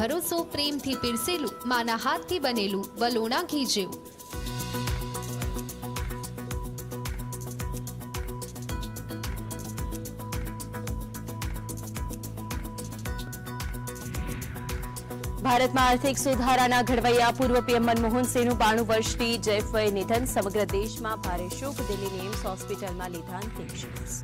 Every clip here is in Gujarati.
ભરોસો પ્રેમથી પીરસેલું, માના હાથથી બનેલું વલોણા ઘી જેવું. ભારતમાં આર્થિક સુધારાના ઘડવૈયા પૂર્વ પીએમ મનમોહન સિંહનું બાણું વર્ષથી જયફય નિધન સમગ્ર દેશમાં ભારે શોક દિલ્હીની એમ્સ હોસ્પિટલમાં લીધા અંતિમ શ્વાસ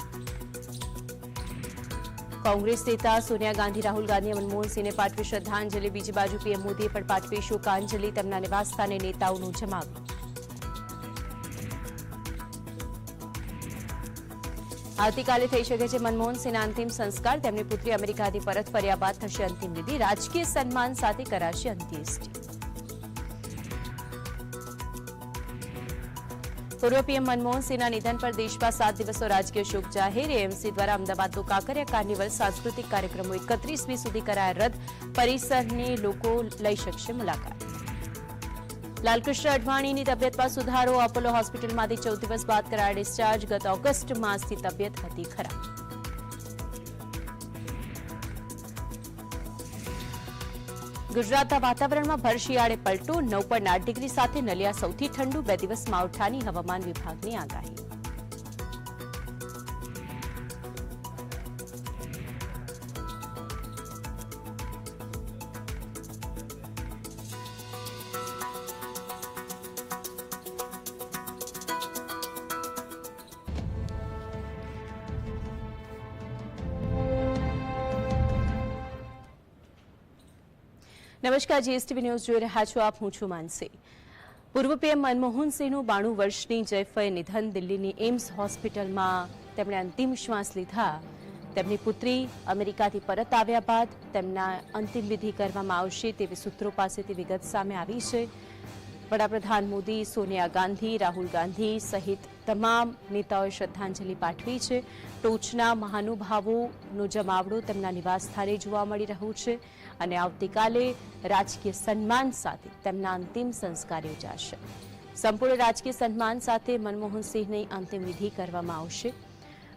કોંગ્રેસ નેતા સોનિયા ગાંધી, રાહુલ ગાંધીએ મનમોહનસિંહને પાઠવી શ્રદ્ધાંજલિ, બીજી બાજુ પીએમ મોદીએ પણ પાઠવી શોકાંજલિ, તેમના નિવાસસ્થાને નેતાઓનું જમાવ્યું આવતીકાલે થઈ શકે છે મનમોહન સિંહના અંતિમ સંસ્કાર. તેમની પુત્રી અમેરિકાથી પરત ફર્યા બાદ થશે અંતિમ વિધિ. રાજકીય સન્માન સાથે કરાશે અંત્યેષ્ટિ પૂર્વ પીએમ મનમોહનસિંહના નિધન પર દેશમાં સાત દિવસનો રાજકીય શોક જાહેર એએમસી દ્વારા અમદાવાદનું કાંકરિયા કાર્નિવલ સાંસ્કૃતિક કાર્યક્રમો એકત્રીસમી સુધી કરાયા રદ પરિસરની લોકો લઈ શકશે મુલાકાત લાલકૃષ્ણ અડવાણીની તબિયતમાં સુધારો અપોલો હોસ્પિટલમાંથી ચૌદ દિવસ બાદ કરાયા ડિસ્ચાર્જ ગત ઓગસ્ટ માસથી તબિયત હતી ખરાબ ગુજરાતના વાતાવરણમાં ભર શિયાળે પલટો, નવ ડિગ્રી સાથે નલિયા સૌથી ઠંડુ, બે દિવસ માવઠાની હવામાન વિભાગની આગાહી. નમસ્કાર, જીએસટીવી ન્યૂઝ જોઈ રહ્યા છો આપ, હું છું માનસી. પૂર્વ પીએમ મનમોહન સિંહનું બાણું વર્ષની જયફય નિધન દિલ્હીની એમ્સ હોસ્પિટલમાં તેમણે અંતિમ શ્વાસ લીધા. તેમની પુત્રી અમેરિકાથી પરત આવ્યા બાદ તેમના અંતિમ વિધિ કરવામાં આવશે તેવી સૂત્રો પાસેથી વિગત સામે આવી છે. વડાપ્રધાન મોદી, સોનિયા ગાંધી, રાહુલ ગાંધી સહિત તમામ નેતાઓએ શ્રદ્ધાંજલિ પાઠવી છે. ટોચના મહાનુભાવોનો જમાવડો તેમના નિવાસસ્થાને જોવા મળી રહ્યું છે અને આવતીકાલે રાજકીય સન્માન સાથે તેમના અંતિમ સંસ્કાર યોજાશે. સંપૂર્ણ રાજકીય સન્માન સાથે મનમોહનસિંહની અંતિમ વિધિ કરવામાં આવશે.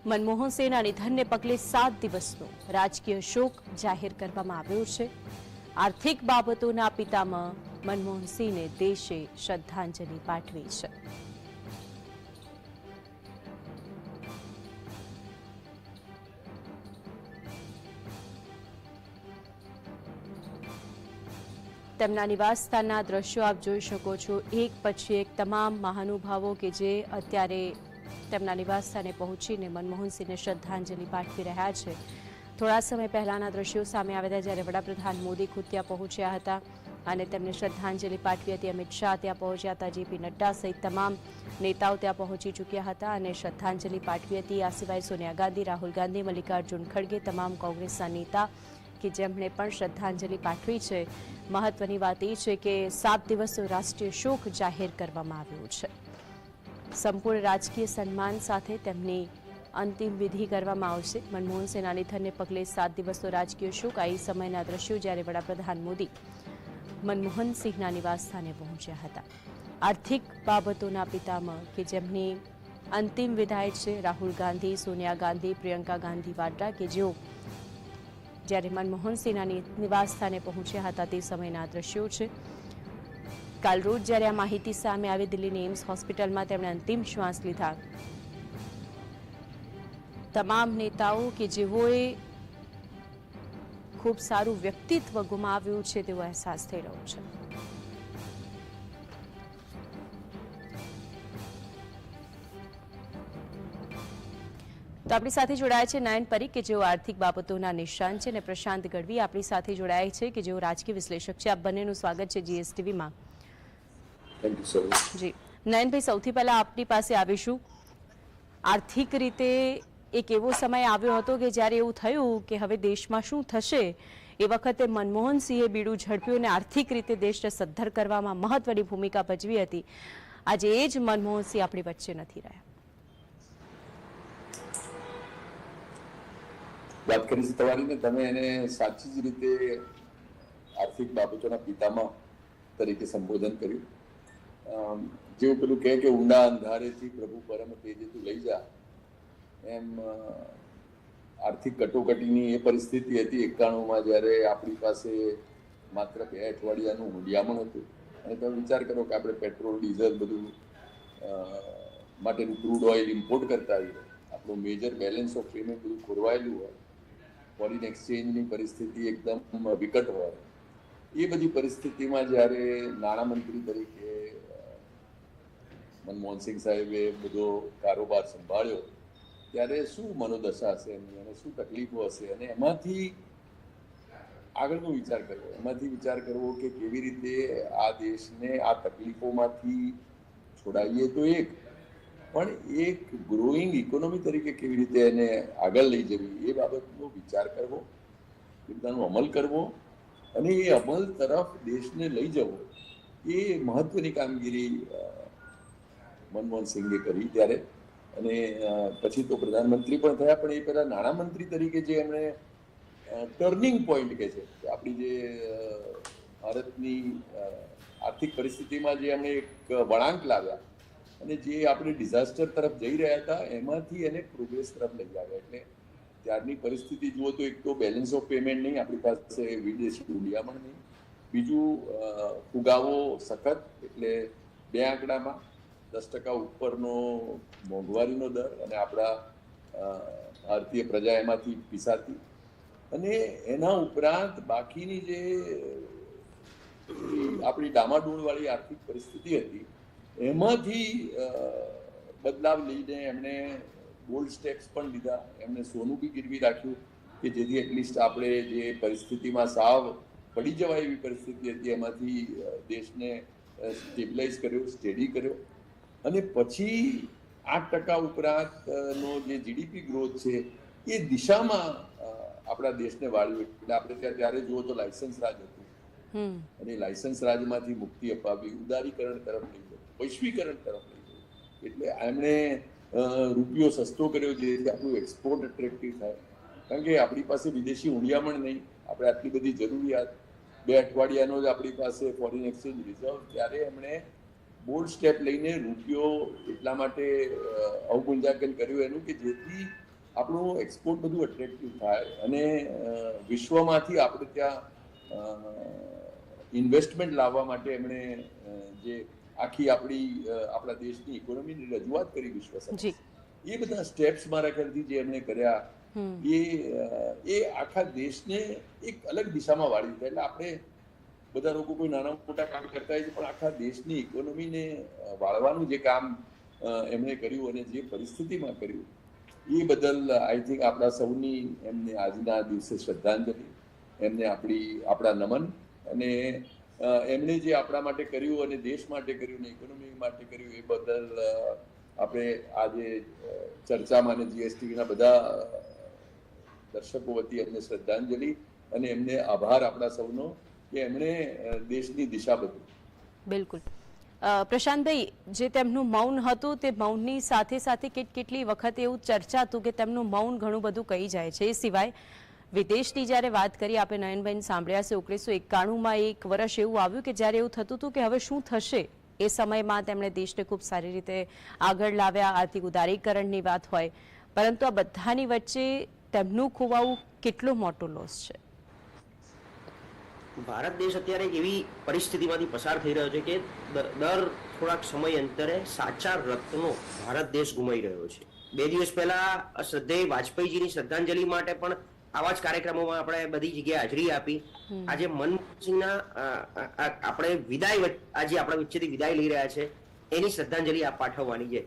મનમોહન સિંહના નિધનને પગલે સાત દિવસનો રાજકીય શોક જાહેર કરવામાં આવ્યો છે. આર્થિક બાબતોના પિતામાં મનમોહનસિંહને દેશે શ્રદ્ધાંજલિ પાઠવી છે. તેમના નિવાસસ્થાનના દ્રશ્યો આપ જોઈ શકો છો. એક પછી એક તમામ મહાનુભાવો કે જે અત્યારે તેમના નિવાસસ્થાને પહોંચીને મનમોહનસિંહને શ્રદ્ધાંજલિ પાઠવી રહ્યા છે. થોડા સમય પહેલાના દ્રશ્યો સામે આવ્યા હતા જ્યારે વડાપ્રધાન મોદી ખુદ ત્યાં પહોંચ્યા હતા અને તેમને શ્રદ્ધાંજલિ પાઠવી હતી. અમિત શાહ ત્યાં પહોંચ્યા હતા, જેપી નડ્ડા સહિત તમામ નેતાઓ ત્યાં પહોંચી ચૂક્યા હતા અને શ્રદ્ધાંજલિ પાઠવી હતી. આ સિવાય સોનિયા ગાંધી, રાહુલ ગાંધી, મલ્લિકાર્જુન ખડગે, તમામ કોંગ્રેસના નેતા કે જેમણે પણ શ્રદ્ધાંજલિ પાઠવી છે. મહત્વની વાત એ છે કે સાત દિવસનો રાષ્ટ્રીય શોક જાહેર કરવામાં આવ્યો છે. સંપૂર્ણ રાજકીય સન્માન સાથે તેમની અંતિમ વિધિ કરવામાં આવશે. મનમોહન સેના નિધનને પગલે સાત દિવસનો રાજકીય શોક આ સમયના દ્રશ્યો જ્યારે વડાપ્રધાન મોદી મનમોહન સિંહના નિવાસસ્થાને પહોંચ્યા હતા. આર્થિક બાબતોના પિતામાં કે જેમની અંતિમ વિધાય છે રાહુલ ગાંધી, સોનિયા ગાંધી, પ્રિયંકા ગાંધી વાડ્રા કે જેઓ જ્યારે મનમોહન સિંહના નિવાસસ્થાને પહોંચ્યા હતા તે સમયના દ્રશ્યો છે. કાલ રોજ જ્યારે આ માહિતી સામે આવી દિલ્હીની એમ્સ હોસ્પિટલમાં તેમણે અંતિમ શ્વાસ લીધા. તમામ નેતાઓ કે જેઓએ ખૂબ સારું વ્યક્તિત્વ ગુમાવ્યું છે તેવો અહેસાસ થઈ રહ્યો છે. તો આપણી સાથે જોડાયા છે નયન પરીખ કે જેઓ આર્થિક બાબતોના નિષ્ણાંત છે અને પ્રશાંત ગઢવી આપણી સાથે જોડાયા છે કે જેઓ રાજકીય વિશ્લેષક છે. આપ બંનેનું સ્વાગત છે જીએસટીવીમાં. જી. નયનભાઈ સૌથી પહેલા આપની પાસે આવીશું. આર્થિક રીતે એક એવો સમય આવ્યો હતો કે જ્યારે એવું થયું કે હવે દેશમાં શું થશે એ વખતે મનમોહનસિંહે બીડું ઝડપ્યું અને આર્થિક રીતે દેશને સદ્ધર કરવામાં મહત્વની ભૂમિકા ભજવી હતી. આજે એ જ મનમોહનસિંહ આપણી વચ્ચે નથી રહ્યા. વાત કરી છે તમારી ને તમે એને સાચી જ રીતે આર્થિક બાબતોના પિતામાં તરીકે સંબોધન કર્યું. જેવું પેલું કહે કે ઊંડા અંધારેથી પ્રભુ પરમ તેજે તું લઈ જા. એમ આર્થિક કટોકટીની એ પરિસ્થિતિ હતી. એકાણુંમાં જ્યારે આપણી પાસે માત્ર બે અઠવાડિયાનું હુંડિયામણ હતું. અને તમે વિચાર કરો કે આપણે પેટ્રોલ, ડીઝલ બધું માટેનું ક્રૂડ ઓઇલ ઇમ્પોર્ટ કરતા આવીએ. આપણું મેજર બેલેન્સ ઓફ પેમેન્ટ બધું ખોરવાયેલું હોય. ફોરેન એક્સચેન્જની પરિસ્થિતિ એકદમ વિકટ હોય. એ બધી પરિસ્થિતિમાં જ્યારે નાણામંત્રી તરીકે મનમોહનસિંહ સાહેબે બધો કારોબાર સંભાળ્યો, ત્યારે શું મનોદશા હશે એમની અને શું તકલીફો હશે? અને એમાંથી આગળનો વિચાર કરવો, એમાંથી વિચાર કરવો કે કેવી રીતે આ દેશને આ તકલીફોમાંથી છોડાવીએ તો એક પણ એક ગ્રોઈંગ ઇકોનોમી તરીકે કેવી રીતે એને આગળ લઈ જવી એ બાબતનો વિચાર કરવો એ અમલ કરવો અને એ અમલ તરફ દેશને લઈ જવો, એ મહત્વની કામગીરી મનમોહન સિંઘે કરી ત્યારે. અને પછી તો પ્રધાનમંત્રી પણ થયા, પણ એ પહેલા નાણામંત્રી તરીકે જે એમણે ટર્નિંગ પોઈન્ટ કે છે. આપણી જે ભારતની આર્થિક પરિસ્થિતિમાં જે એમણે એક વળાંક લાવ્યા અને જે આપણે ડિઝાસ્ટર તરફ જઈ રહ્યા હતા, એમાંથી એને પ્રોગ્રેસ તરફ લઈ આવ્યા. એટલે ત્યારની પરિસ્થિતિ જુઓ તો એક તો બેલેન્સ ઓફ પેમેન્ટ નહીં, આપણી પાસે વિદેશી રૂડિયામણ નહીં. બીજું ફુગાવો સખત, એટલે બે આંકડામાં દસ ટકા ઉપરનો મોંઘવારીનો દર અને આપણા ભારતીય પ્રજા એમાંથી પીસાતી. અને એના ઉપરાંત બાકીની જે આપણી ડામાડોળવાળી આર્થિક પરિસ્થિતિ હતી એમાંથી બદલાવ લઈને એમણે ગોલ્ડ સ્ટેક્સ પણ લીધા. એમણે સોનું બી ગીરવી રાખ્યું કે જેથી એટલીસ્ટ આપણે જે પરિસ્થિતિમાં સાવ પડી જવાય એવી પરિસ્થિતિ હતી એમાંથી દેશને સ્ટેબિલાઇઝ કર્યો સ્ટેડી કર્યો. અને પછી આઠ ટકા ઉપરાંત નો જે જીડીપી ગ્રોથ છે એ દિશામાં આપણા દેશને વાળ્યું. એટલે આપણે ત્યાં ત્યારે જુઓ તો લાયસન્સ રાજ હતું. અને લાયસન્સ રાજમાંથી મુક્તિ અપાવી. ઉદારીકરણ તરફ લઈ વૈશ્વિકરણ તરફ લઈ જવું એટલે એમણે રૂપિયો સસ્તો કર્યો જેથી આપણું એક્સપોર્ટ અટ્રેક્ટિવ થાય. કારણ કે આપણી પાસે વિદેશી હુંડિયામણ નહીં. આપણે આટલી બધી જરૂરિયાત. બે અઠવાડિયાનો જ આપણી પાસે ફોરેન એક્સચેન્જ રિઝર્વ ત્યારે એમણે બોલ્ડ સ્ટેપ લઈને રૂપિયો એટલા માટે અ, કર્યું એનું કે જેથી આપણું એક્સપોર્ટ બધું એટ્રેક્ટિવ થાય અને વિશ્વમાંથી આપણે ત્યાં ઇન્વેસ્ટમેન્ટ લાવવા માટે એમણે જે આખી આપણી આપણા દેશની ઇકોનોમીની રજૂઆત કરી વિશ્વ સમક્ષ. એ બધા સ્ટેપ્સ મારા ખ્યાલથી જે એમણે કર્યા એ એ આખા દેશને એક અલગ દિશામાં વાળી દીધા. એટલે આપણે બધા લોકો કોઈ નાના મોટા કામ કરતા હોય છે પણ આખા દેશની ઇકોનોમીને વાળવાનું જે કામ એમણે કર્યું અને જે પરિસ્થિતિમાં કર્યું એ બદલ આઈ થિંક આપણા સૌની એમને આજના દિવસે શ્રદ્ધાંજલિ એમને આપણી આપણા નમન અને એમણે જે આપણા માટે કર્યું અને દેશ માટે કર્યું અને ઇકોનોમી માટે કર્યું એ બદલ આપણે આજે ચર્ચામાં અને જીએસટીના બધા દર્શકો વતી એમને શ્રદ્ધાંજલિ અને એમને આભાર આપણા સૌનો કે એમણે દેશની દિશા બદલી. બિલકુલ. પ્રશાંતભાઈ, જે તેમનું મૌન હતું તે મૌનની સાથે સાથે કેટ કેટલી વખત એવું ચર્ચા હતું કે તેમનું મૌન ઘણું બધું કહી જાય છે. એ સિવાય વિદેશની જ્યારે વાત કરી આપણે નયનબેન સાંભળ્યા છે ઓગણીસો એકાણુંમાં એક વર્ષ એવું આવ્યું કે જ્યારે એવું થતું હતું કે હવે શું થશે, એ સમયમાં તેમણે દેશને ખૂબ સારી રીતે આગળ લાવ્યા, આર્થિક ઉદારીકરણની વાત હોય. પરંતુ આ બધાની વચ્ચે તેમનું ખોવાવું કેટલો મોટો લોસ છે? ભારત દેશ અત્યારે એવી પરિસ્થિતિમાંથી પસાર થઈ રહ્યો છે કે દર થોડાક સમય અંતરે સાચા રત્નો ભારત દેશ ગુમાઈ રહ્યો છે. બે દિવસ પહેલા શ્રદ્ધેય વાજપેયીજીની શ્રદ્ધાંજલિ માટે પણ આવા જ કાર્યક્રમોમાં આપણે બધી જગ્યાએ હાજરી આપી. આજે મનમોહનસિંહના આપણે વિદાય આજે આપણા વચ્ચેથી વિદાય લઈ રહ્યા છે. એની શ્રદ્ધાંજલિ આ પાઠવવાની છે.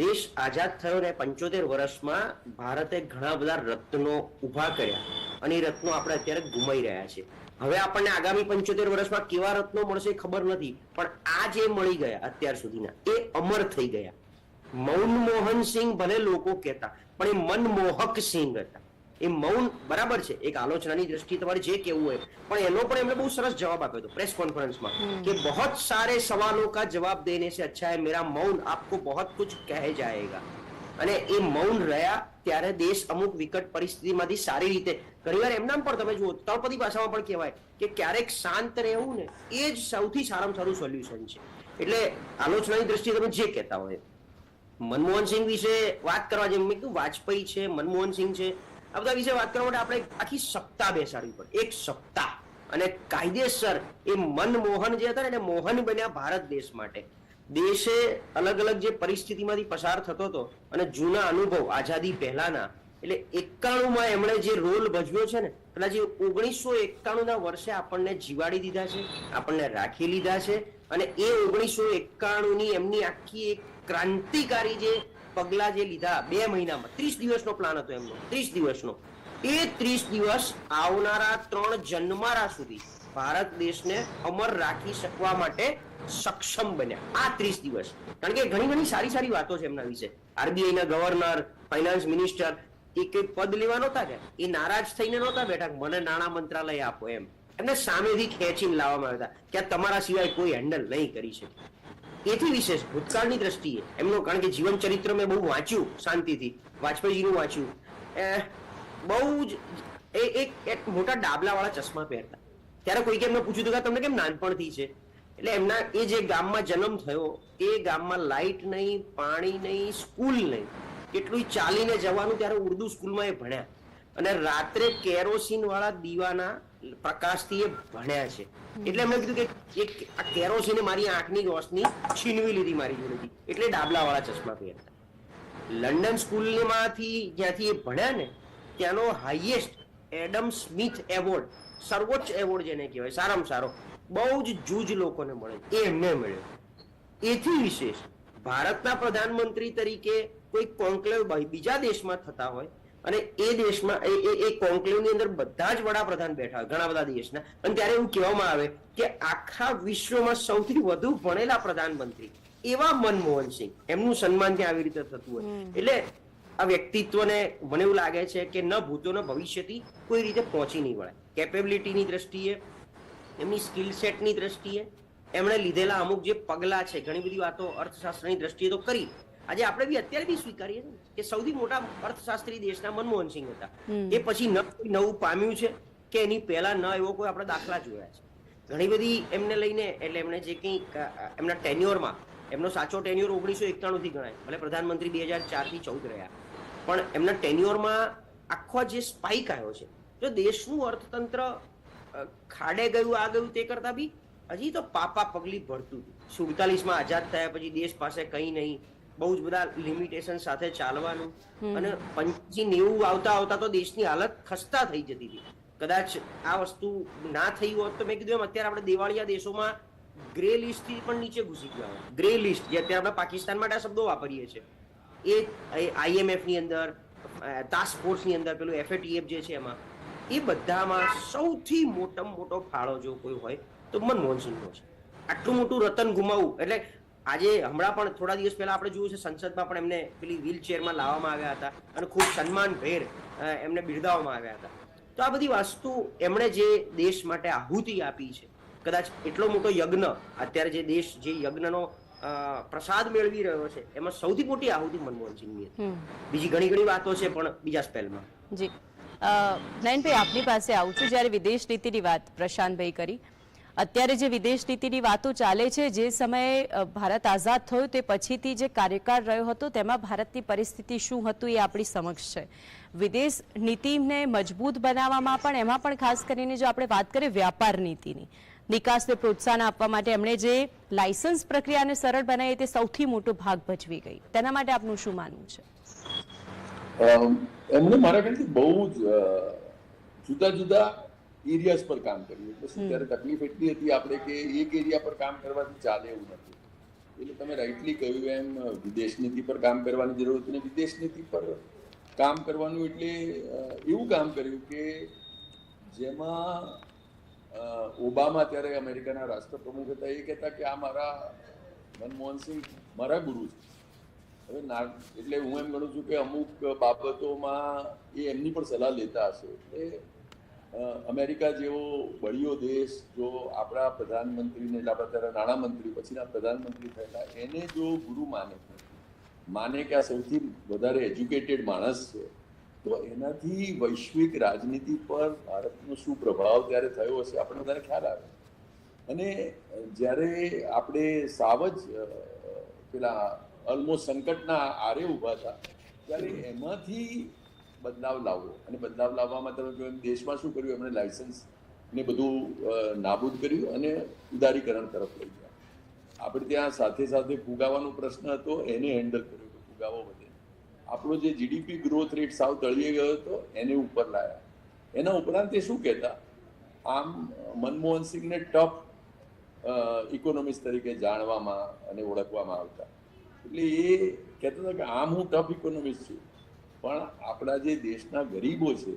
દેશ આઝાદ થયો ને પંચોતેર વર્ષમાં ભારતે ઘણા બધા રત્નો ઊભા કર્યા અને એ રત્નો આપણે અત્યારે ગુમાઈ રહ્યા છે. હવે આપણને આગામી પંચોતેર વર્ષમાં કેવા રત્નો મળશે ખબર નથી પણ આ જે મળી ગયા અત્યાર સુધીના એ અમર થઈ ગયા. મૌનમોહન સિંહ ભલે લોકો કહેતા પણ એ મનમોહક સિંહ હતા. એ મૌન બરાબર છે. એક આલોચનાની દ્રષ્ટિએ તમારે જે કહેવું હોય. પણ એનો પણ એમણે બહુ સરસ જવાબ આપ્યો હતો પ્રેસ કોન્ફરન્સમાં કે બહોત સારે સવાલો કા જવાબ દેને સે અચ્છા હે મેરા મૌન આપકો બહોત કુછ કહે જાયેગા. અને એ મૌન રહ્યા ત્યારે દેશ અમુક વિકટ પરિસ્થિતિમાંથી સારી રીતે ઘણીવાર એમના પણ તમે જુઓ તળપદી ભાષામાં પણ કહેવાય કે ક્યારેક શાંત રહેવું ને એ જ સૌથી સારામાં સારું સોલ્યુશન છે. એટલે આલોચનાની દ્રષ્ટિએ તમે જે કહેતા હોય. મનમોહન સિંહ વિશે વાત કરવા જેમ મેં કીધું વાજપેયી છે મનમોહન સિંહ છે આ બધા વિશે વાત કરવા માટે આપણે આખી સત્તા બેસાડવી પડે. એક સત્તા અને કાયદેસર એ મનમોહન જે હતા ને એને મોહન બન્યા ભારત દેશ માટે. દેશે અલગ અલગ જે પરિસ્થિતિમાંથી પસાર થતો હતો અને જૂના અનુભવ, આઝાદી પહેલાના, એટલે એકાણું માં એમણે જે રોલ ભજવ્યો છે ને, કદાચ ઓગણીસો એકાણું ના વર્ષે આપણને જીવાડી દીધા છે, આપણને રાખી લીધા છે અને એ ઓગણીસો એકાણું ની એમની આખી એક ક્રાંતિકારી જે પગલા જે લીધા બે મહિનામાં, ત્રીસ દિવસનો પ્લાન હતો એમનો, ત્રીસ દિવસનો. એ ત્રીસ દિવસ આવનારા ત્રણ જન્મારા સુધી ભારત દેશને અમર રાખી શકવા માટે સક્ષમ બન્યા. આ ત્રીસ દિવસ. કારણ કે ઘણી ઘણી સારી સારી વાતો છે એમના વિશે. આરબીઆઈના ગવર્નર ફાઇનાન્સ મિનિસ્ટર એ કઈ પદ લેવા નહોતા કે એ નારાજ થઈને નહોતા બેઠા મને નાણાં મંત્રાલય આપો એમ. એમને સામેથી ખેંચીને લાવવામાં આવ્યા હતા કે તમારા સિવાય કોઈ હેન્ડલ નહીં કરી શકે. એથી વિશેષ ભૂતકાળની દ્રષ્ટિએ એમનો કારણ કે જીવન ચરિત્ર મેં બહુ વાંચ્યું શાંતિથી, વાજપેયીજીનું વાંચ્યું. બહુ જ, એ એક એક મોટા ડાબલાવાળા ચશ્મા પહેરતા. ત્યારે કોઈકે એમને પૂછ્યું હતું કે તમને કેમ નાનપણથી છે? એટલે એમના, એ જે ગામમાં જન્મ થયો, એ ગામમાં લાઇટ નહીં, પાણી નહીં, સ્કૂલ નહીં. એટલું ચાલીને જવાનું ત્યારે ઉર્દુ સ્કૂલમાં એ ભણ્યા. અને રાત્રે કેરોસીન વાળા દીવાના પ્રકાશથી એ ભણ્યા છે. એટલે એમણે કીધું કે એક આ કેરોસીને મારી આંખની રોશની છીનવી લીધી મારી જોડેથી. એટલે ડાબલા વાળા ચશ્મા પહેરતા લંડન સ્કૂલમાંથી જ્યાંથી એ ભણ્યા ને, ત્યાંનો હાઈએસ્ટ એડમ સ્મિથ એવોર્ડ સર્વોચ્ચ એવોર્ડ જેને કહેવાય, સારામાં સારો, બહુ જ જૂજ લોકોને મળે. એ એમને મળ્યો. એથી વિશેષ, ભારતના પ્રધાનમંત્રી તરીકે કોઈ કોન્ક્લેવ બીજા દેશમાં થતા હોય અને એ દેશમાં એ એ- કોન્ક્લેવની અંદર બધા જ વડાપ્રધાન બેઠા હોય ઘણા બધા દેશના. અને ત્યારે એવું કહેવામાં આવે કે આખા વિશ્વમાં સૌથી વધુ ભણેલા પ્રધાનમંત્રી એવા મનમોહન સિંહ. એમનું સન્માન ત્યાં આવી રીતે થતું હોય. એટલે આ વ્યક્તિત્વને મને એવું લાગે છે કે ન ભૂતો ન ભવિષ્યથી કોઈ રીતે પહોંચી નહીં વળાય કેપેબિલિટીની દ્રષ્ટિએ એમની સ્કિલ સેટની દ્રષ્ટિએ એમણે લીધેલા અમુક જે પગલાં છે ઘણી બધી વાતો અર્થશાસ્ત્રની દ્રષ્ટિએ તો કરી. આજે આપણે બી અત્યારે બી સ્વીકારીએ છીએ કે સૌથી મોટા અર્થશાસ્ત્રી દેશના મનમોહન સિંહ હતા. એ પછી ન કોઈ નવું પામ્યું છે કે એની પહેલા ન એવો કોઈ આપણે દાખલા જોયા છે? ઘણી બધી એમને લઈને એટલે એમને જે કંઈ એમના ટેન્યોરમાં એમનો સાચો ટેન્યોર ઓગણીસો એકાણું થી ગણાય. ભલે પ્રધાનમંત્રી બે હજાર ચારથી ચૌદ રહ્યા. પણ એમના ટેન્યોરમાં આખો જે સ્પાઇક આવ્યો છે જો દેશનું અર્થતંત્ર ખાડે ગયું આ ગયું તે કરતા બી હજી તો પાપા પગલી ભરતું હતું. સુડતાલીસમાં આઝાદ થયા પછી દેશ પાસે કંઈ નહીં. બહુ જ બધા લિમિટેશન સાથે ચાલવાનું. અને પંચી નેવું આવતા આવતા તો દેશની હાલત ખસ્તા થઈ જતી હતી. કદાચ આ વસ્તુ ના થઈ હોત તો મેં કીધું એમ અત્યારે આપણે દેવાળિયા દેશોમાં ગ્રે લિસ્ટથી પણ નીચે ઘૂસી ગયા ગ્રે લિસ્ટ જે અત્યારે આપણે પાકિસ્તાન માટે આ શબ્દો વાપરીએ છીએ. એ આઈએમએફની અંદર ટાસ્ક ફોર્સની અંદર પેલું એફએટીએફ જે છે એમાં એ બધામાં સૌથી મોટામાં મોટો ફાળો જો કોઈ હોય તો મનમોહન સિંહનો છે. આટલું મોટું રતન ગુમાવવું એટલે આજે હમણાં પણ થોડા દિવસ પહેલા આપણે જોયું છે સંસદમાં પણ એમને પેલી વ્હીલ ચેરમાં લાવવામાં આવ્યા હતા અને ખૂબ સન્માનભેર એમને બિરદાવવામાં આવ્યા હતા. તો આ બધી વસ્તુ એમણે જે દેશ માટે આહુતિ આપી છે કદાચ એટલો મોટો યજ્ઞ અત્યારે જે દેશ જે યજ્ઞનો પ્રસાદ મેળવી રહ્યો છે એમાં સૌથી મોટી આહુતિ મનમોહનસિંહની હતી. બીજી ઘણી ઘણી વાતો છે પણ બીજા સ્પેલમાં જી. નયનભાઈ આપની પાસે આવું છું જ્યારે વિદેશ નીતિની વાત પ્રશાંતભાઈ કરી. અત્યારે જે વિદેશ નીતિની વાતો ચાલે છે, જે સમયે ભારત આઝાદ થયું તે પછીથી જે કાર્યકાળ રહ્યો હતો, તેમાં ભારતની પરિસ્થિતિ શું હતું એ આપણી સમક્ષ છે. વિદેશ નીતિને મજબૂત બનાવવામાં પણ, એમાં પણ ખાસ કરીને જો આપણે વાત કરીએ વ્યાપાર નીતિની, નિકાસને પ્રોત્સાહન આપવા માટે એમણે જે લાયસન્સ પ્રક્રિયાને સરળ બનાવી તે સૌથી મોટો ભાગ ભજવી ગઈ. તેના માટે આપનું શું માનવું છે? એમણે મારા ખ્યાલથી બહુ જ જુદા જુદા એરિયાઝ પર કામ કર્યું. એટલે શું ત્યારે તકલીફ એટલી હતી આપણે કે એક એરિયા પર કામ કરવાથી ચાલે એવું નથી. એટલે તમે રાઇટલી કહ્યું એમ વિદેશ નીતિ પર કામ કરવાની જરૂર હતી ને વિદેશ નીતિ પર કામ કરવાનું એટલે એવું કામ કર્યું કે જેમાં ઓબામા ત્યારે અમેરિકાના રાષ્ટ્રપ્રમુખ હતા એ કહેતા કે આ મારા મનમોહનસિંહ મારા ગુરુ છે. હવે ના એટલે હું એમ ગણું છું કે અમુક બાબતોમાં એ એમની પણ સલાહ લેતા હશે. એટલે અમેરિકા જેવો બળિયો દેશ જો આપણા પ્રધાનમંત્રીને એટલે આપણા ત્યારે નાણામંત્રી, પછીના પ્રધાનમંત્રી થયેલા, એને જો ગુરુ માને માને કે આ સૌથી વધારે એજ્યુકેટેડ માણસ છે, તો એનાથી વૈશ્વિક રાજનીતિ પર ભારતનો શું પ્રભાવ ત્યારે થયો હશે આપણે બધાને ખ્યાલ આવે. અને જ્યારે આપણે સાવ જ પેલા ઓલમોસ્ટ સંકટના આરે ઊભા હતા, ત્યારે એમાંથી બદલાવ લાવવો. અને બદલાવ લાવવામાં તમે જો એમ દેશમાં શું કર્યું? એમણે લાયસન્સ ને બધું નાબૂદ કર્યું અને ઉદારીકરણ તરફ લઈ ગયા. આપણે ત્યાં સાથે સાથે ફુગાવાનો પ્રશ્ન હતો, એને હેન્ડલ કર્યો કે ફુગાવો વધે. આપણો જે જીડીપી ગ્રોથ રેટ સાવ તળિયે ગયો હતો, એને ઉપર લાયા. એના ઉપરાંત એ શું કહેતા? આમ, મનમોહન સિંહને ટફ ઇકોનોમિસ્ટ તરીકે જાણવામાં અને ઓળખવામાં આવતા. એટલે એ કહેતા હતા કે આમ હું ટફ ઇકોનોમિસ્ટ છું. પણ આપણા જે દેશના ગરીબો છે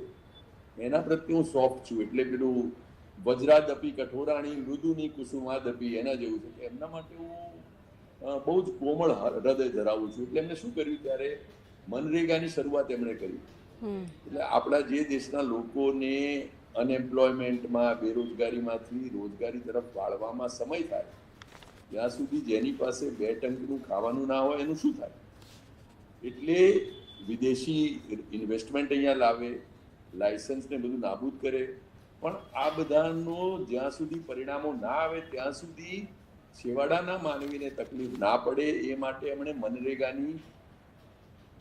એના પ્રત્યે હું સોફ્ટ છું. એટલે પેલું વજ્રાદપી કઠોરાણી મૃદુની કુસુમાદપી એના જેવું છે. એમના માટે હું બહુ જ કોમળ હૃદય ધરાવું છું. એટલે એમને શું કર્યું? ત્યારે મનરેગાની શરૂઆત એમણે કરી. એટલે આપણા જે દેશના લોકોને અનએમ્પ્લોયમેન્ટમાં બેરોજગારીમાંથી રોજગારી તરફ વાળવામાં સમય થાય ત્યાં સુધી જેની પાસે બે ટંકનું ખાવાનું ના હોય એનું શું થાય? એટલે વિદેશી ઇન્વેસ્ટમેન્ટ અહીંયા લાવે લાયસન્સને બધું નાબૂદ કરે પણ આ બધાનો જ્યાં સુધી પરિણામો ના આવે ત્યાં સુધી છેવાડાના માનવીને તકલીફ ના પડે એ માટે એમણે મનરેગાની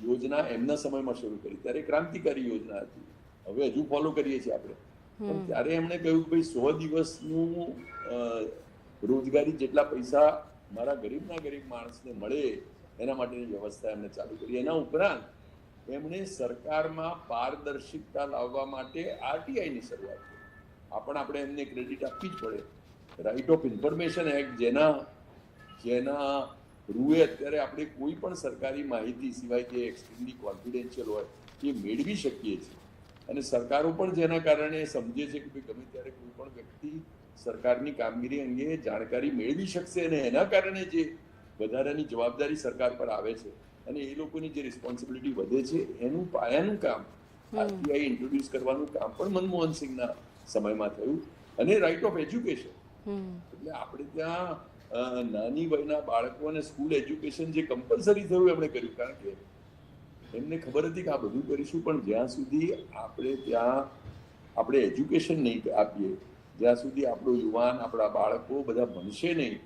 યોજના એમના સમયમાં શરૂ કરી. ત્યારે ક્રાંતિકારી યોજના હતી. હવે હજુ ફોલો કરીએ છીએ આપણે. પણ ત્યારે એમણે કહ્યું કે ભાઈ સો દિવસનું રોજગારી જેટલા પૈસા મારા ગરીબના ગરીબ માણસને મળે એના માટેની વ્યવસ્થા એમણે ચાલુ કરી. એના ઉપરાંત એમણે સરકારમાં પારદર્શિકતા લાવવા માટે આરટીઆઈની શરૂઆત કરી. આપણ પણ આપણે એમને ક્રેડિટ આપવી જ પડે. રાઇટ ઓફ ઇન્ફોર્મેશન એક્ટ જેના જેના રૂએ અત્યારે આપણે કોઈ પણ સરકારી માહિતી સિવાય જે એક્સ્ટ્રીમલી કોન્ફિડેન્શિયલ હોય, એ મેળવી શકીએ છીએ. અને સરકારો પણ જેના કારણે સમજે છે કે ભાઈ ગમે ત્યારે કોઈ પણ વ્યક્તિ સરકારની કામગીરી અંગે જાણકારી મેળવી શકશે અને એના કારણે જે વધારાની જવાબદારી સરકાર પર આવે છે અને એ લોકોની જે રિસ્પોન્સિબિલિટી વધે છે એનું પાયાનું કામ આરટીઆઈ ઇન્ટ્રોડ્યુસ કરવાનું કામ પણ મનમોહન સિંહના સમયમાં થયું. અને રાઇટ ઓફ એજ્યુકેશન એટલે આપણે ત્યાં નાની વયના બાળકોને સ્કૂલ એજ્યુકેશન જે કમ્પલસરી થયું એમણે કર્યું. કારણ કે એમને ખબર હતી કે આ બધું કરીશું પણ જ્યાં સુધી આપણે ત્યાં આપણે એજ્યુકેશન નહીં આપીએ જ્યાં સુધી આપણો યુવાન આપણા બાળકો બધા ભણશે નહીં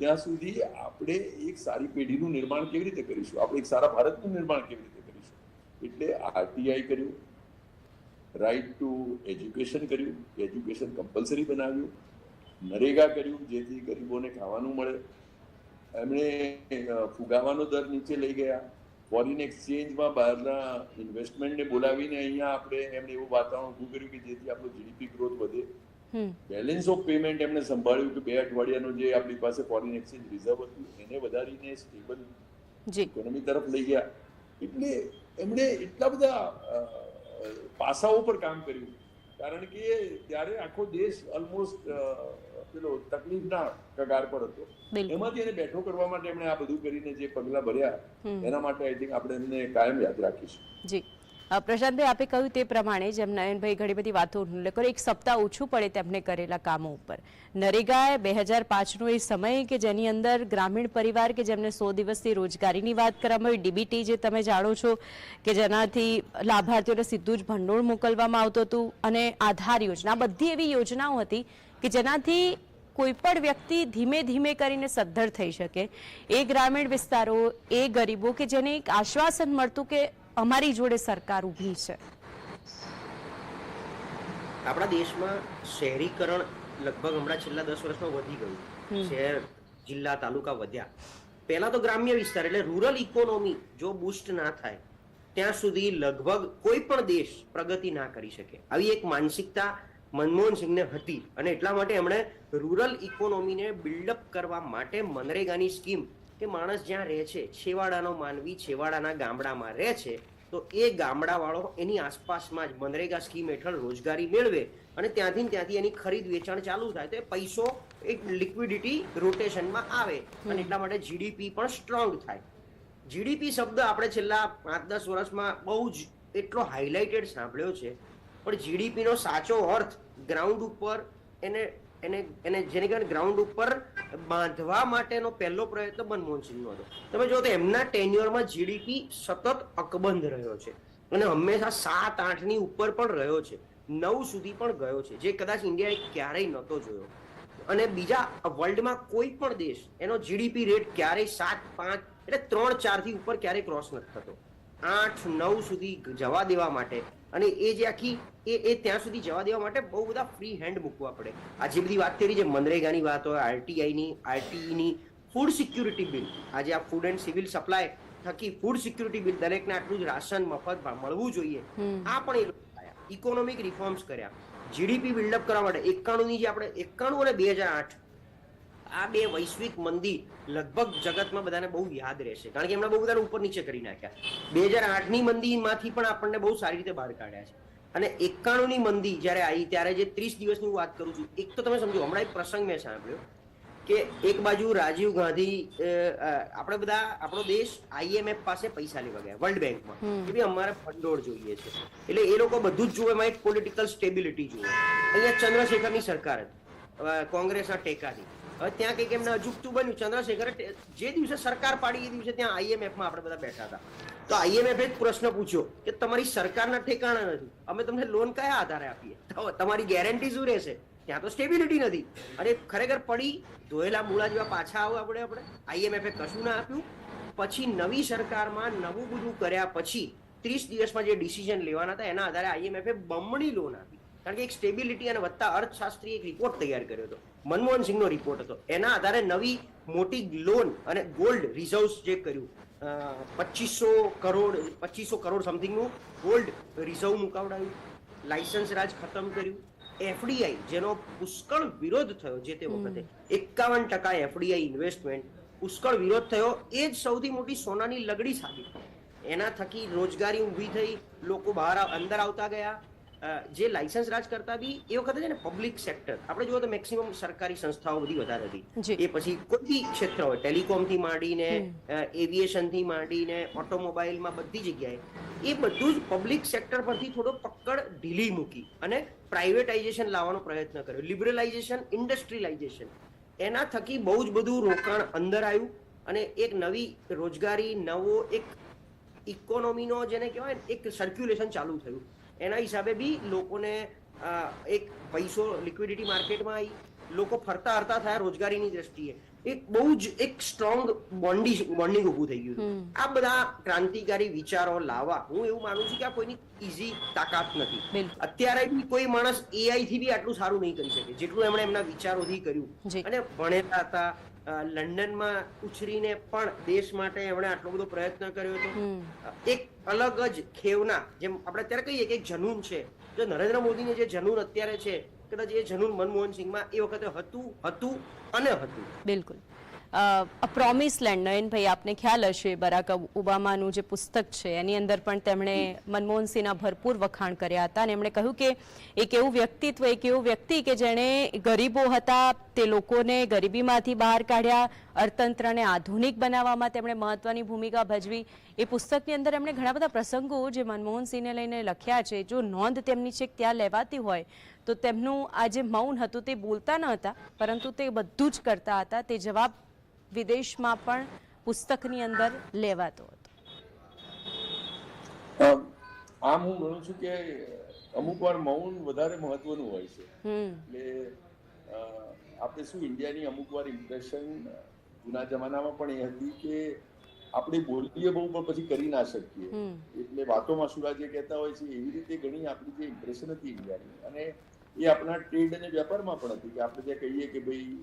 ત્યાં સુધી આપણે એક સારી પેઢીનું નિર્માણ કેવી રીતે કરીશું? આપણે એક સારા ભારતનું નિર્માણ કેવી રીતે કરીશું? એટલે આરટીઆઈ કર્યું રાઇટ ટુ એજ્યુકેશન કર્યું એજ્યુકેશન કમ્પલસરી બનાવ્યું, નરેગા કર્યું, જેથી ગરીબોને ખાવાનું મળે. એમણે ફુગાવાનો દર નીચે લઈ ગયા. ફોરેન એક્સચેન્જમાં બહારના ઇન્વેસ્ટમેન્ટને બોલાવીને અહીંયા આપણે એમને એવું વાતાવરણ ઊભું કર્યું કે જેથી આપણો જીડીપી ગ્રોથ વધે. બેલેન્સ ઓફ પેમેન્ટ એમણે સંભાળ્યું કે બે અઠવાડિયાનું જે આપણી પાસે ફોરેન એક્સચેન્જ રિઝર્વ હતું એને વધારીને સ્ટેબલ ઇકોનોમી તરફ લઈ ગયા. એટલે એમણે એટલા બધા પાસાઓ પર કામ કર્યું. કારણ કે ત્યારે આખો દેશ ઓલમોસ્ટ પેલો તકલીફના કગાર પર હતો. એમાંથી એને બેઠો કરવા માટે એમણે આ બધું કરીને જે પગલા ભર્યા એના માટે આઈ થિંક આપણે એમને કાયમ યાદ રાખીશું. જી. પ્રશાંતભાઈ, આપે કહ્યું તે પ્રમાણે જેમ નયનભાઈ ઘણી બધી વાતો ઉલ્લેખ એક સપ્તાહ ઓછું પડે તેમને કરેલા કામો ઉપર. નરેગા બે હજાર પાંચનો એ સમય કે જેની અંદર ગ્રામીણ પરિવાર કે જેમને સો દિવસથી રોજગારીની વાત કરવામાં આવી, ડીબીટી જે તમે જાણો છો કે જેનાથી લાભાર્થીઓને સીધું જ ભંડોળ મોકલવામાં આવતું હતું અને આધાર યોજના બધી એવી યોજનાઓ હતી કે જેનાથી કોઈ પણ વ્યક્તિ ધીમે ધીમે કરીને સદ્ધર થઈ શકે. એ ગ્રામીણ વિસ્તારો, એ ગરીબો કે જેને એક આશ્વાસન મળતું કે અમારી જોડે સરકાર ઊભી છે. આપણા દેશમાં શહેરીકરણ લગભગ હમણાં છેલ્લા દસ વર્ષમાં વધી ગયું. શહેર જિલ્લા તાલુકા વધ્યા. પહેલા તો ગ્રામ્ય વિસ્તાર એટલે રૂરલ ઇકોનોમી જો બુસ્ટ ના થાય ત્યાં સુધી લગભગ કોઈ પણ દેશ પ્રગતિ ના કરી શકે. આવી એક માનસિકતા મનમોહન સિંહને હતી અને એટલા માટે એમણે રૂરલ ઇકોનોમીને બિલ્ડઅપ કરવા માટે મનરેગાની સ્કીમ કે માણસ જ્યાં રહે છે છેવાડાનો માનવી છેવાડાના ગામડામાં રહે છે તો એ ગામડાવાળો એની આસપાસમાં જ મનરેગા સ્કીમ હેઠળ રોજગારી મેળવે અને ત્યાંથી ત્યાંથી એની ખરીદ વેચાણ ચાલુ થાય તો એ પૈસો એક લિક્વિડિટી રોટેશનમાં આવે અને એટલા માટે જીડીપી પણ સ્ટ્રોંગ થાય. જીડીપી શબ્દ આપણે છેલ્લા પાંચ દસ વર્ષમાં બહુ જ એટલો હાઇલાઇટેડ સાંભળ્યો છે પણ જીડીપીનો સાચો અર્થ ગ્રાઉન્ડ ઉપર એને એને એને જેને કારણે ગ્રાઉન્ડ ઉપર બાંધવા માટેનો પહેલો પ્રયત્ન મનમોહન સિંહનો હતો. તમે જો તો એમના ટેન્યુઅરમાં જીડીપી સતત અકબંધ રહ્યો છે. અને હંમેશા સાત, આઠની ઉપર પણ રહ્યો છે. નવ સુધી પણ ગયો છે. જે કદાચ ઇન્ડિયાએ ક્યારેય નહોતો જોયો. અને બીજા વર્લ્ડમાં કોઈ પણ દેશ એનો જીડીપી રેટ ક્યારેય સાત, પાંચ એટલે ત્રણ ચારથી ઉપર ક્યારેય ક્રોસ નથી થતો. આઠ, નવ સુધી જવા દેવા માટે અને એ જે આખી એ એ ત્યાં સુધી જવા દેવા માટે બહુ બધા ફ્રી હેન્ડ મૂકવા પડે. આ જે બધી વાત કરી જે મનરેગાની વાત હોય આરટીઆઈની આરટીઈની ફૂડ સિક્યુરિટી બિલ આજે આ ફૂડ એન્ડ સિવિલ સપ્લાય થકી ફૂડ સિક્યુરિટી બિલ દરેકને આટલું જ રાશન મફત મળવું જોઈએ. આ પણ એ લોકો ઇકોનોમિક રિફોર્મ્સ કર્યા. જીડીપી બિલ્ડઅપ કરવા માટે એકાણું ની જે આપણે એકાણું અને બે હજાર આઠ આ બે વૈશ્વિક મંદી લગભગ જગતમાં બધાને બહુ યાદ રહેશે. કારણ કે એમણે બહુ બધાને ઉપર નીચે કરી નાખ્યા. બે હજાર આઠની મંદીમાંથી પણ આપણને બહુ સારી રીતે બહાર કાઢ્યા છે. અને એકાણુંની મંદી જ્યારે આવી ત્યારે જે ત્રીસ દિવસની હું વાત કરું છું એક તો તમે સમજો હમણાં એક પ્રસંગ મેં સાંભળ્યો કે એક બાજુ રાજીવ ગાંધી આપણે બધા આપણો દેશ આઈએમએફ પાસે પૈસા લેવા ગયા વર્લ્ડ બેંકમાં. કે ભાઈ અમારે ભંડોળ જોઈએ છે. એટલે એ લોકો બધું જ જોવે એમાં એક પોલિટિકલ સ્ટેબિલિટી જોવે અહીંયા ચંદ્રશેખરની સરકાર હતી. કોંગ્રેસના ટેકાથી. હવે ત્યાં કંઈક એમને અજુકતું બન્યું. ચંદ્રશેખર જે દિવસે સરકાર પાડી, એ દિવસે ત્યાં આઈએમએફમાં આપણે બધા બેઠા હતા. તો આઈએમએફે જ પ્રશ્ન પૂછ્યો કે તમારી સરકારના ઠેકાણા નથી. અમે તમને લોન કયા આધારે આપીએ? તમારી ગેરંટી શું રહેશે? ત્યાં તો સ્ટેબિલિટી નથી. અને ખરેખર પડી, ધોયેલા મૂળા જેવા પાછા આવો આપણે આપણે. આઈએમએફે કશું ના આપ્યું. પછી નવી સરકારમાં નવું બધું કર્યા પછી ત્રીસ દિવસમાં જે ડિસિઝન લેવાના હતા, એના આધારે આઈએમએફે બમણી લોન આપી. કારણ કે એક સ્ટેબિલિટી અને વત્તા અર્થશાસ્ત્રી એક રિપોર્ટ તૈયાર કર્યો હતો. મનમોહન સિંહનો રિપોર્ટ હતો. એના આધારે નવી મોટી લોન અને ગોલ્ડ રિઝર્વ્સ જે કર્યું પચીસો કરોડ પચીસો કરોડ સમથિંગનું ગોલ્ડ રિઝર્વ મુકાવડાયું લાયસન્સ રાજ ખતમ કર્યું. એફડીઆઈ જેનો પુષ્કળ વિરોધ થયો જે તે વખતે. એકાવન ટકા એફડીઆઈ ઇન્વેસ્ટમેન્ટ પુષ્કળ વિરોધ થયો. એ જ સૌથી મોટી સોનાની લગડી સાબિત એના થકી રોજગારી ઊભી થઈ લોકો બહાર અંદર આવતા ગયા. જે લાયસન્સ રાજ કરતા બી એ વખતે છે ને પબ્લિક સેક્ટર આપણે જુઓ તો મેક્સિમમ સરકારી સંસ્થાઓ બધી વધારે હતી. એ પછી કોઈ બી ક્ષેત્ર હોય ટેલિકોમથી માંડીને એવિએશનથી માંડીને ઓટોમોબાઈલમાં બધી જગ્યાએ એ બધું જ પબ્લિક સેક્ટર પરથી થોડો પકડ ઢીલી મૂકી અને પ્રાઇવેટાઇઝેશન લાવવાનો પ્રયત્ન કર્યો. લિબરલાઇઝેશન ઇન્ડસ્ટ્રીલાઇઝેશન એના થકી બહુ જ બધું રોકાણ અંદર આવ્યું અને એક નવી રોજગારી નવો એક ઇકોનોમીનો જેને કહેવાય એક સર્ક્યુલેશન ચાલુ થયું. એના હિસાબે બી લોકોને એક પૈસો લિક્વિડિટી માર્કેટમાં આવી લોકો ફરતા હરતા થયા રોજગારીની દ્રષ્ટિએ. એક બહુ જ એક સ્ટ્રોંગ બોન્ડી બોન્ડિંગ ઊભું થઈ ગયું આ બધા ક્રાંતિકારી વિચારો લાવવા. હું એવું માનું છું કે આ કોઈની ઈઝી તાકાત નથી. અત્યારે બી કોઈ માણસ એઆઈ થી બી આટલું સારું નહીં કરી શકે જેટલું એમણે એમના વિચારોથી કર્યું. અને ભણેલા હતા લંડનમાં ઉછરીને પણ દેશ માટે એમણે આટલો બધો પ્રયત્ન કર્યો હતો. એક અલગ જ ખેવના જેમ આપણે અત્યારે કહીએ કે એક જનૂન છે. જો નરેન્દ્ર મોદીને જે જનૂન અત્યારે છે કદાચ એ જનૂન મનમોહન સિંહમાં એ વખતે હતું હતું અને હતું. બિલકુલ. અ પ્રોમિસ લેન્ડ નયનભાઈ આપને ખ્યાલ હશે, બરાક ઓબામાનું જે પુસ્તક છે, એની અંદર પણ તેમણે મનમોહનસિંહના ભરપૂર વખાણ કર્યા હતા અને એમણે કહ્યું કે એક એવું વ્યક્તિત્વ, એક એવું વ્યક્તિ કે જેણે ગરીબો હતા, તે લોકોને ગરીબીમાંથી બહાર કાઢ્યા, અર્થતંત્રને આધુનિક બનાવવામાં તેમણે મહત્વની ભૂમિકા ભજવી. એ પુસ્તકની અંદર એમણે ઘણા બધા પ્રસંગો જે મનમોહનસિંહને લઈને લખ્યા છે, જો નોંધ તેમની છેક ત્યાં લેવાતી હોય, તો તેમનું આ જે મૌન હતું તે બોલતા ન હતા, પરંતુ તે બધું જ કરતા હતા. તે જવાબ વિદેશમાં પણ પુસ્તકની અંદર લેવાતો હતો. આમ હું ગણું છું કે અમુક વાર મૌન વધારે મહત્વનું હોય છે. એટલે આપણે શું ઇન્ડિયાની અમુક વાર ઇમ્પ્રેશન જૂના જમાનામાં પણ એ હતી કે આપણે બોલીએ બહુ પણ પછી કરી ના શકીએ. એટલે વાતોમાં સુરા જે કહેતા હોય છે એવી રીતે ઘણી આપણી જે ઇમ્પ્રેશન હતી ઇન્ડિયાની. અને એ આપણા ટ્રેડ અને વેપારમાં પણ હતી કે આપણે જે કહીએ કે ભાઈ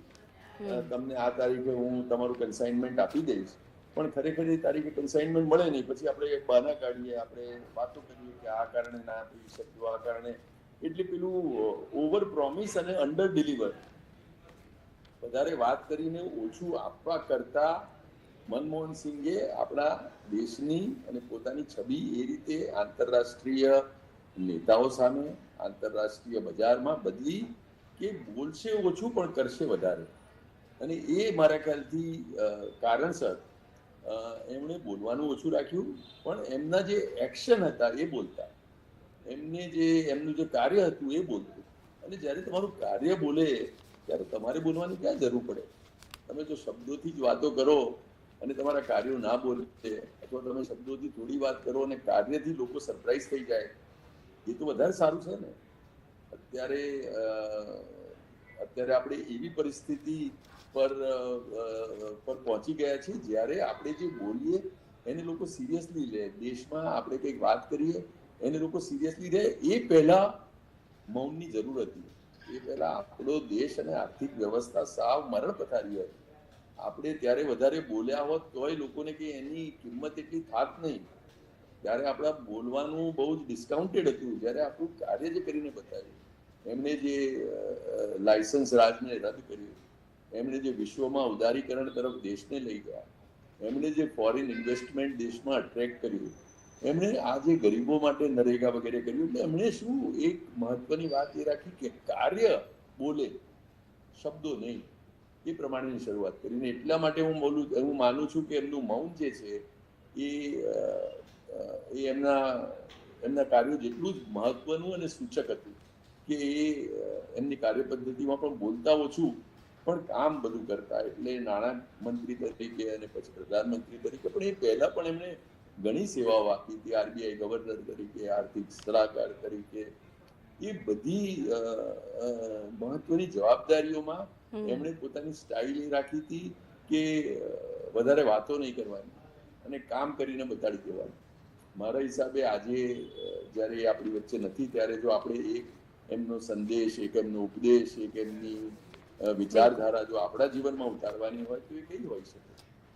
તમને આ તારીખે હું તમારું કન્સાઇનમેન્ટ આપી દઈશ. પણ ખરેખર એ તારીખે કન્સાઇનમેન્ટ મળે નહીં. પછી આપણે એક બહાના કાઢીએ, આપણે વાતો કરીએ કે આ કારણે ના આપી શક્યું, આ કારણે. એટલે પેલું ઓવર પ્રોમિસ અને અંડર ડિલિવર વધારે વાત કરીને ઓછું આપવા કરતા મનમોહન સિંઘે આપણા દેશની અને પોતાની છબી એ રીતે આંતરરાષ્ટ્રીય નેતાઓ સામે, આંતરરાષ્ટ્રીય બજારમાં બદલી કે બોલશે, ઓછું પણ કરશે વધારે. અને એ મારા ખ્યાલથી કારણસર એમણે બોલવાનું ઓછું રાખ્યું, પણ એમના જે એક્શન હતા એ બોલતા. એમને જે, એમનું જે કાર્ય હતું એ બોલતું. અને જ્યારે તમારું કાર્ય બોલે, ત્યારે તમારે બોલવાની ક્યાં જરૂર પડે? તમે જો શબ્દોથી જ વાતો કરો અને તમારા કાર્યો ના બોલે, અથવા તમે શબ્દોથી થોડી વાત કરો અને કાર્યથી લોકો સરપ્રાઈઝ થઈ જાય, એ તો વધારે સારું છે ને. અત્યારે અત્યારે આપણે એવી પરિસ્થિતિ પર પર પહોંચી ગયા છે જ્યારે આપણે જે બોલીએ, એને લોકો સિરિયસલી લે. દેશમાં આપણે કંઈક વાત કરીએ, એને લોકો સિરિયસલી રહે એ પહેલા મૌનની જરૂર હતી. એ પહેલા આપણો દેશ અને આર્થિક વ્યવસ્થા સાવ મરણ પથારી હતી. આપણે ત્યારે વધારે બોલ્યા હોત, તોય લોકોને કે એની કિંમત એટલી થાત નહીં. ત્યારે આપણા બોલવાનું બહુ જ ડિસ્કાઉન્ટેડ હતું. જ્યારે આપણું કાર્ય જે કરીને બતાવ્યું એમણે જે લાયસન્સ રાજને રદ કર્યું એમણે જે વિશ્વમાં ઉદારીકરણ તરફ દેશને લઈ ગયા, એમણે જે ફોરેન ઇન્વેસ્ટમેન્ટ દેશમાં અટ્રેક્ટ કર્યું, એમણે આ જે ગરીબો માટે નરેગા વગેરે કર્યું, એટલે એમણે શું એક મહત્વની વાત એ રાખી કે કાર્ય બોલે, શબ્દો નહીં, એ પ્રમાણેની શરૂઆત કરી ને એટલા માટે હું બોલું, હું માનું છું કે એમનું મૌન જે છે એ એ એમના એમના કાર્યો જેટલું જ મહત્વનું અને સૂચક હતું કે એ એમની કાર્ય પદ્ધતિમાં પણ બોલતા ઓછું પણ કામ બધું કરતા એટલે નાણાં મંત્રી તરીકે અને પછી પ્રધાનમંત્રી તરીકે પણ એ પહેલા પણ એમણે ઘણી સેવાઓ આપી હતી. આરબીઆઈ ગવર્નર તરીકે આર્થિક સલાહકાર તરીકે. એ બધી મહત્વની જવાબદારીઓમાં એમણે પોતાની સ્ટાઇલ એ રાખી હતી કે વધારે વાતો નહીં કરવાની અને કામ કરીને બતાડી દેવાનું. મારા હિસાબે આજે જ્યારે આપણી વચ્ચે નથી ત્યારે જો આપણે એક એમનો સંદેશ એક એમનો ઉપદેશ એક એમની વિચારધારા જો આપણા જીવનમાં ઉતારવાની હોય તો એ કઈ હોઈ શકે?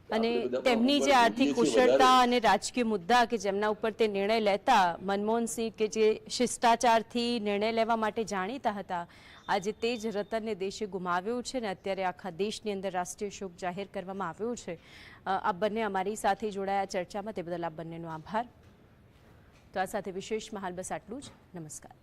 અને તેમની જે આર્થિક કુશળતા અને રાજકીય મુદ્દા કે જેમના ઉપર તે નિર્ણય લેતા મનમોહનસિંહ કે જે શિષ્ટાચારથી નિર્ણય લેવા માટે જાણીતા હતા આજે તે જ રતનને દેશે ગુમાવ્યો છે ને અત્યારે આખા દેશની અંદર રાષ્ટ્રીય શોક જાહેર કરવામાં આવ્યો છે. આ બંને અમારી સાથે જોડાયા ચર્ચામાં તે બદલ આ બંનેનો આભાર. તો આ સાથે વિશેષમાં હાલ બસ આટલું જ. નમસ્કાર.